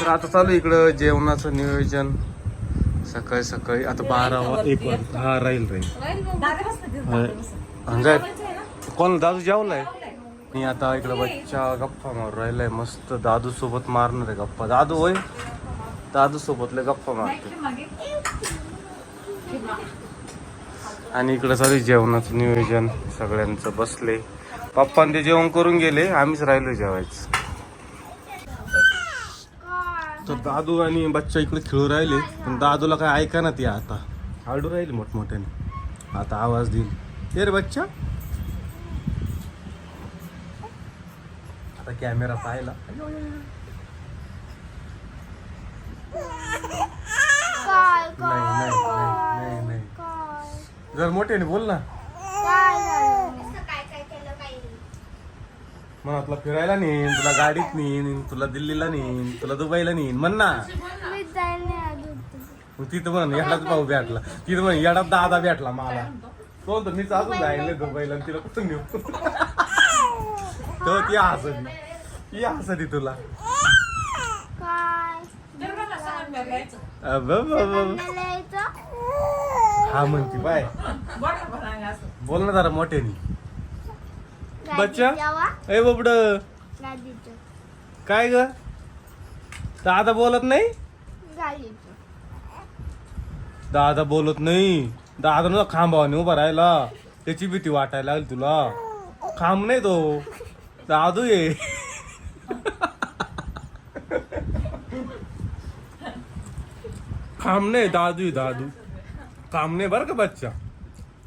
तर आता चालू इकडं जेवणाचं नियोजन. सकाळी सकाळी आता बारा एक वाजता. हा राहील राहील. हा, जाय. कोण दादू जेवलाय? मी आता इकडं बच्चा गप्पा मारू राहिलाय मस्त दादू सोबत मारणार आहे गप्पा. दादू होय? दादू सोबत लय गप्पा मारते आणि इकडं चालू आहे जेवणाचं नियोजन सगळ्यांचं बसले. पप्पा ते जेवण करून गेले आम्हीच राहिलो जेवायचं. तर दादू आणि बच्चा इकडे खेळू राहिले. पण दादूला काय ऐका ना ती आता. आडू राहील मोठमोठ्याने. आता आवाज देईल. ये रे बच्चा. आता कॅमेरा पाहिला. नाही नाही नाही नाही जर मोठ्याने बोल ना काय झालं काय काय केलं काही मग तुला फिरायला नेईन तुला गाडीत नेईन तुला दिल्लीला नेईन तुला दुबईला नेईन म्हण ना. मी जाईल नाही अजून मग तिथं म्हण येडाच भाऊ भेटला. तिथं म्हण येडात दादा भेटला मला. तो तर मीच अजून जायले दुबईला आणि तिला कुठं नेऊ? तेव्हा ती हसती ती हसती तुला. काय? अबं, अबं, अबं. मला यायचं. हा म्हणती बाय. बोल ना जरा मोठ्यानी. बच्चा? ए बबड. काय ग? दादा बोलत नाही? दादा बोलत नाही. दादा ना खांबावाने उभा राहिला. त्याची भीती वाटायला लागली तुला. खांब नाही तो. दादू ये. खांब नाही दादू आहे दादू. काम नाही बरं का बच्चा?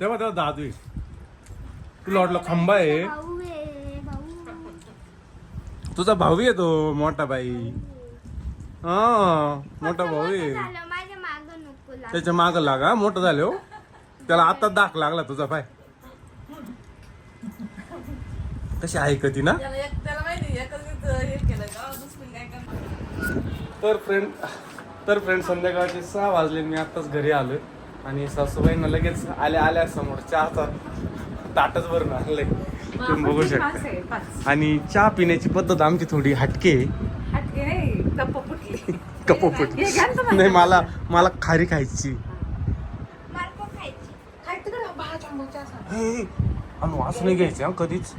तेव्हा तेव्हा दादू आहे तुला वाटलं खांबा आहे तुझा भाऊ आहे तो मोठा बाई. हा मोठा भाऊ आहे. त्याच्या माग लागा मोठं झाले हो. त्याला आता दाख लागला तुझा पाय. कशी ऐकती ना? त्याला एक त्याला माहिती एकच केलं का दुसरं काय करणार? तर फ्रेंड तर फ्रेंड संध्याकाळचे सहा वाजले मी आत्ताच घरी आलोय. आणि सासूबाईंना लगेच आल्या आल्या समोर. चहाचा ताटच भरून आणलंय. तुम्ही बघू शकता. आणि चहा पिण्याची पद्धत आमची थोडी हटके कपोपट. नाही मला मला खारी खायची. वास नाही घ्यायचे कधीच.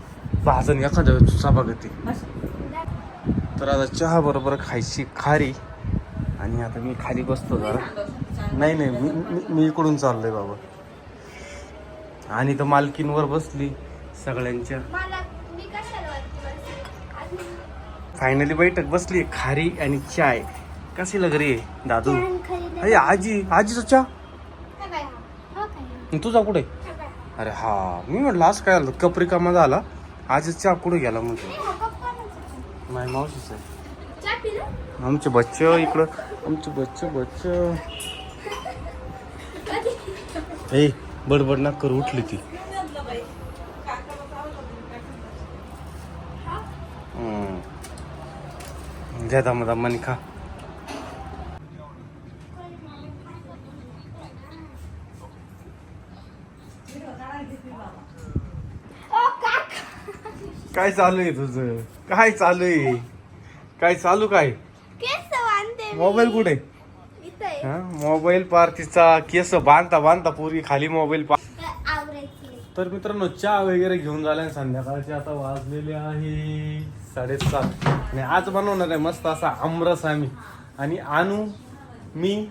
भाजन एखाद्या सभागती तर आता चहा बरोबर खायची खारी. आणि आता मी खाली बसतो जरा. नाही नाही मी मी- मी इकडून चाललोय बाबा. आणि तर मालकीनवर बसली. सगळ्यांच्या. फायनली बैठक बसली खारी आणि चाय. कशी लग रे दादू? अरे आजी आजीचा चहा? हा हा? हा? तुझा कुठे? हा? अरे हा. मी म्हटलं असं काय झालं कपरी कामा झाला. आजीचा चहा कुठे गेला म्हणजे हा? नाही मावशीच आहे? आमचे बच्चे इकडं. आमचे बच्चे बच्चे. ए बडबड ना करू उठली ती. घ्या दमा दमानी खा. काय चालू आहे तुझं काय चालू आहे काय चालू काय. मोबाईल कुठे. हा मोबाईल पार तिचा केस बांधता बांधता पूर्वी खाली मोबाईल पा आवरायची तर मित्रांनो चहा वगैरे घेऊन झाल्या संध्याकाळचे आता वाजलेले आहे साडेसात. आणि आज बनवणार आहे मस्त असा आमरस आम्ही. आणि आणू मी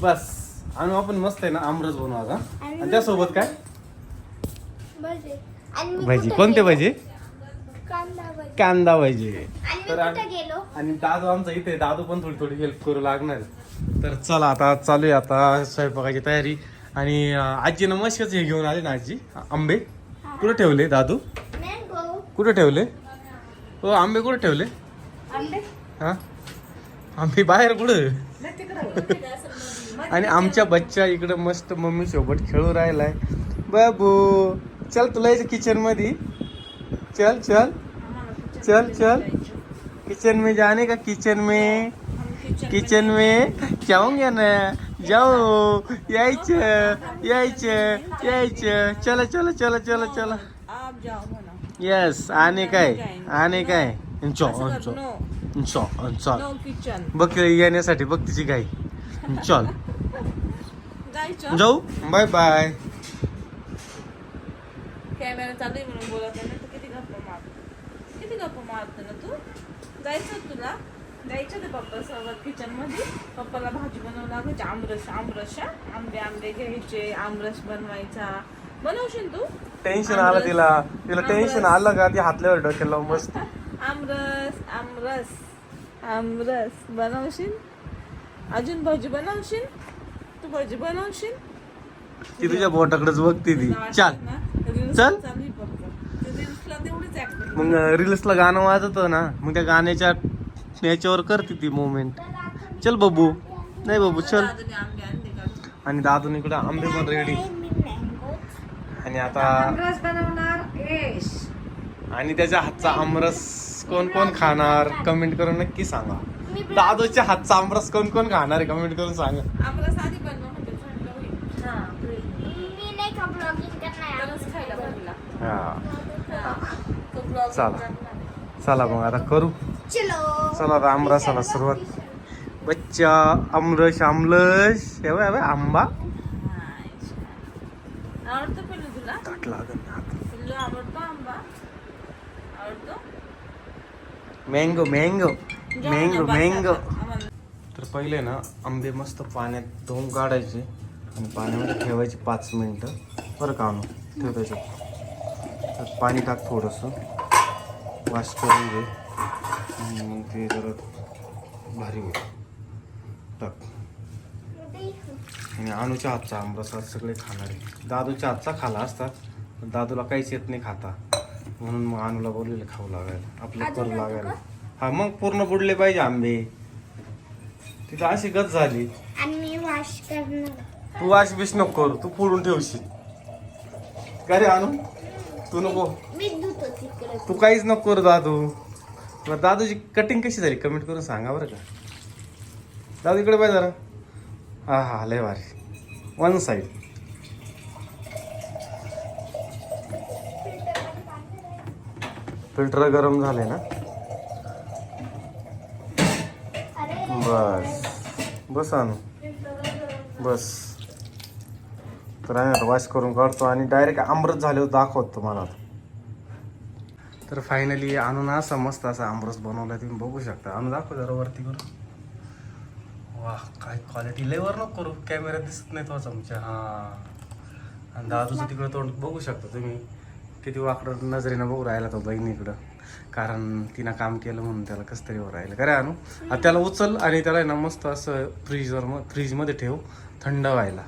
बस. आणू आपण मस्त आहे ना आमरस बनवू आता. आणि त्यासोबत काय? भजे. आणि मी भाजी. कुठं कोणते? भाजी? कांदा भजी. कांदा भाजी. आणि मी तर आणि दादू आमचा इथे. दादू पण थोडी थोडी हेल्प करू लागणार. तर चला आता चालू आहे आता स्वयंपाकाची तयारी. आणि अं, आजीनं मशीच हे घेऊन आले ना आजी? आंबे. कुठे ठेवले दादू? मँगो. कुठे ठेवले? हो आंबे कुठे ठेवले? हा? आंबे बाहेर कुठं? आणि आमच्या बच्चा इकडं मस्त मम्मी सोबत खेळू राहिलाय. बाबू चल तुला यायचं किचनमध्ये चल चल. चल चल. किचन में जाने का किचन में? किचन में? जाऊंगे ना. जाऊ यायचं यायचं यायचं. चला चला चला चला चला. येस आने काय? आने काय? चो चल बघ येण्यासाठी बघ तिची गाई चल. जाऊ. बाय बाय कॅमेरा चालू आहे म्हणून बोलत आहे ना तर किती गप्पा मार. किती गप्पा मारतो ना तू? जायचं तुला? जायचं ते पप्पा सोबत किचनमध्ये. पप्पाला भाजी बनवू लागायची आमरस आमरस? आंबे आंबे घ्यायचे आमरस बनवायचा. बनवशील तू? टेन्शन आलं तिला. तिला टेन्शन आलं का? ती हातल्यावर डोक्याला लावून बसते आमरस आमरस आमरस बनवशील? अजून भजी बनवशील? तू भजी बनवशील? ती तुझ्या बोटाकडेच बघते ती. चाल. चल. रील्सला तेवढीच ऍक्टिंग मग रील्सला गाणं वाजत ना मग त्या गाण्याच्या याच्यावर करते ती मोमेंट चल बबू. नाही बबू चल आंबे आणले का? आणि दादून इकडे आंबे पण रेडी आणि आता आमरस बनवणार येश. आणि त्याच्या हातचा आमरस कोण कोण खाणार? कमेंट करून नक्की सांगा. दादूच्या हातचा आमरस कोण कोण खाणार आहे? कमेंट करून सांगा. आमरस आधी बनव म्हणजे थंड होईल. मी नाही का ब्लॉगिंग करणार? तरच खायला बनला. हा. तो ब्लॉग चला. चला मग आता करू. चलो. चला आता आमरसाला सुरुवात. बच्चा आमरस आमलस. हे आंबा आवडतो पण तुला ताट लागत नाही हातात. तुला आवडतो आंबा आवडतो मँगो मँगो मँगो मँगो तर पहिले ना आंबे मस्त पाण्यात धुवून काढायचे आणि पाण्यामध्ये ठेवायचे पाच मिनटं. बरं का आणू ठेव त्याच्यात तर पाणी टाक थोडंसं. वॉश करून घे. आणि मग ते जरा भारी होईल. टाक. आणि अनुच्या हातचा आंबरसा सगळे खाणार. दादूच्या हातचा खाला असतात दादूला काहीच येत नाही खाता. म्हणून मग अनुला बोललेलं खाऊ लागायला. आपलं करू लागायला. हा मग पूर्ण बुडले पाहिजे आंबे. तिथं अशी गत झाली. आणि मी वॉश करणार. तू वाश बिश नको करू तू फोडून ठेवशील. का रे आणू तू नको. मी धुतो तिकडे. तू काहीच नको करू दादू. मग दादूची कटिंग कशी झाली? कमेंट करून सांगा बरं का. दादू इकडे पाहिजे जरा. हा हा लय भारी. वन साईड फिल्टर गरम झाले ना? बस. बस आणू बस. तर आम्ही ना वॉश करून काढतो आणि डायरेक्ट आमरस झाल्यावर दाखवतो तुम्हाला तर फायनली आणून असा मस्त असा आमरस बनवला तुम्ही बघू शकता. आणू दाखव जरा वरती करून. वा काय क्वालिटी लय वर नको करू. कॅमेरा दिसत नाही तो चमचा हा. आणि दादूचं तिकडं तोंड बघू शकता तुम्ही. किती वाकडं नजरेनं बघू राहिला तो बहिणीकडं कारण तिनं काम केलं म्हणून त्याला कसं तरी राहिलं. काय आणू आता त्याला उचल आणि त्याला ना मस्त असं फ्रीजवर मग फ्रीजमध्ये ठेव थंड व्हायला.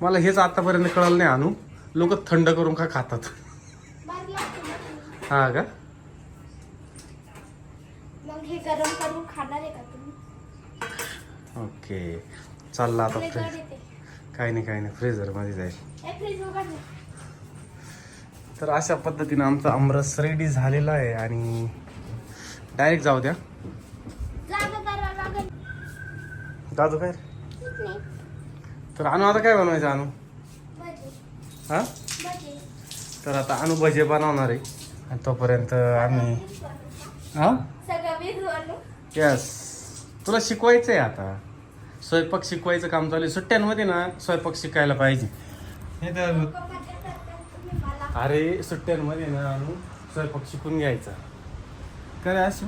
मला हेच आतापर्यंत कळलं नाही आणू लोक थंड करून का खातात. हा का? ओके. चालला आता काही नाही काही नाही. फ्रीजरमध्ये जाईल. तर अशा पद्धतीनं आमचा आमरस रेडी झालेला आहे आणि डायरेक्ट जाऊ द्या. दादू काय तर आणू आता काय बनवायचं भजी. हा? तर आता आणू भजे बनवणार आहे. आणि तोपर्यंत आम्ही हा? यस तुला शिकवायचं आहे आता. स्वयंपाक शिकवायचं काम चालू आहे. सुट्ट्यांमध्ये ना स्वयंपाक शिकायला पाहिजे. हे तर लोकं मजा करतात तुम्ही मला अरे सुट्ट्यांमध्ये ना आणू स्वयंपाक शिकून घ्यायचा. काय असू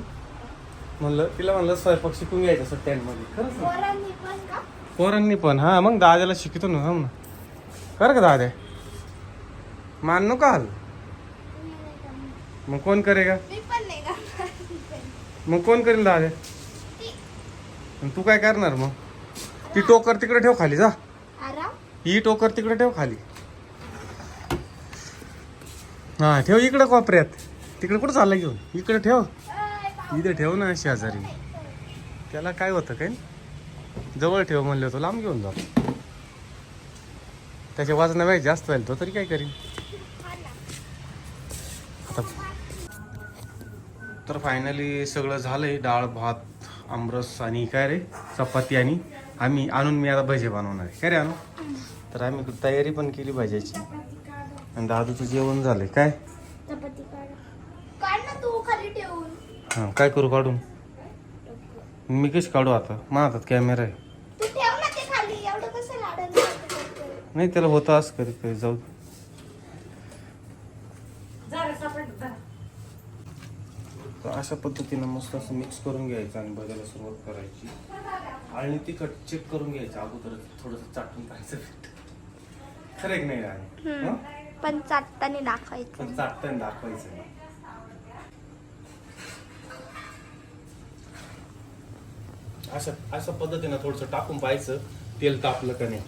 म्हणलं तिला म्हणलं स्वयंपाक शिकून घ्यायचा सुट्ट्यांमध्ये. खरंच ना? पोरांनी पण का? हा मग दाद्याला शिकतो ना थांब ना कर का दाद्या मान नको हाल. मग कोण नाही करणार. मग कोण करेल दाद्या मग तू काय करणार मग? ती टोकर तिकडे ठेव खाली जा. ही टोकर तिकडे ठेव खाली. हा ठेव इकडे कोपऱ्यात. तिकडे कुठं चालला घेऊन? इकडे ठेव. इथे ठेव ना शेजारी. त्याला काय होतं काय? जवळ ठेव म्हणलं होतं लांब घेऊन जा. त्याच्या वाजना वेळ जास्त व्हायला तो तरी काय करीन? आता तर फायनली सगळं झालंय. डाळ भात आमरस आणि काय रे? चपाती आणि आम्ही आणून मी आता भजे बनवणार आहे. काय रे आणू तर आम्ही तयारी पण केली भाज्याची. आणि दादूचं जेवण झालंय. काय? चपाती काढ. काढ ना तू खाली ठेवून. हां काय करू काढून? मी कशी काढू आता? माझ्या हातात कॅमेरा आहे. तू ठेव ना ते खाली. एवढं कसं लाडायला नाही त्याला होतं असं कधी कधी. जाऊ दे. जरा सापडलं जरा तर अशा पद्धतीनं मस्त असं मिक्स करून घ्यायचं आणि बघायला सुरुवात करायची. आणि तिखट चेक करून घ्यायचं. अगोदर थोडंसं चाटून पाहायचं खरं एक नाही? पण चाटताना दाखवायचं. पण चाटताना दाखवायचं नाही. अशा अशा पद्धतीनं थोडस टाकून पाहायचं तेल तापलं का नाही.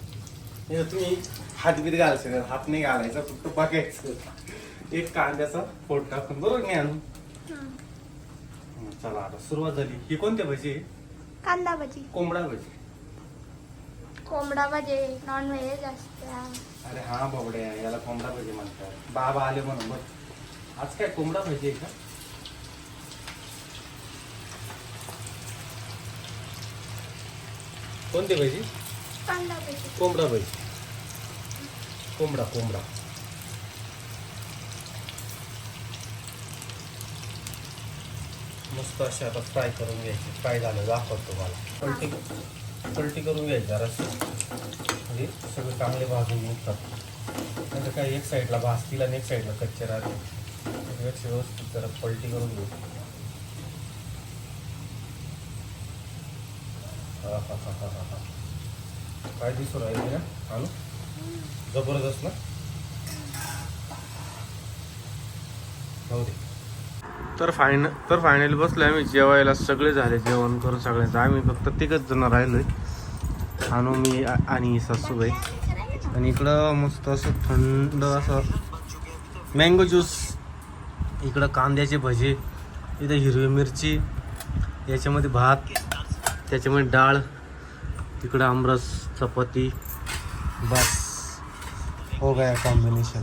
नाही तर तुम्ही हात बीत घालायचं नाही, हात नाही घालायचा फक्त बघायचं. एक कांद्याचा फोड टाकून बरोबर नाही आणून चला आता सुरुवात झाली. ही कोणत्या भाजी आहे? कांदा भजी. कोंबडा भाजी. कोंबडा भजी नॉन व्हेज असतं अरे हा बाबड्या याला कोंबडा भाजी म्हणतात. बाबा आले म्हणून बघ. आज काय कोंबडा भाजी आहे का? कोणती भाजी? कांदा भजी. कोंबडा भाजी. कोंबडा कोंबडा. मस्त असे आता फ्राय करून घ्यायचे. फ्राय झालं दाखवतो तुम्हाला. पलटी पलटी करून घ्यायची जराशी म्हणजे सगळे चांगले भाजून निघतात. नंतर काय एक साईडला भाजतील आणि एक साईडला कच्चे राहतील व्यवस्थित जरा पलटी करून घेऊ. हा हा हा हा हा हा. काय दिसू राहिले ना? आणू जबरदस्त ना? हो दे. तर फायन तर फायनली बसलो आम्ही. जेवायला सगळे झाले जेवण करून सगळ्यांचं. आम्ही फक्त तिघच जण राहिलो आणू मी आणि सासूबाई. आणि इकडं मस्त असं थंड असं मँगो ज्यूस इकडं कांद्याचे भजे इथं हिरवी मिरची याच्यामध्ये भात त्याच्यामध्ये डाळ तिकडं आमरस चपाती. बस. हो गया कॉम्बिनेशन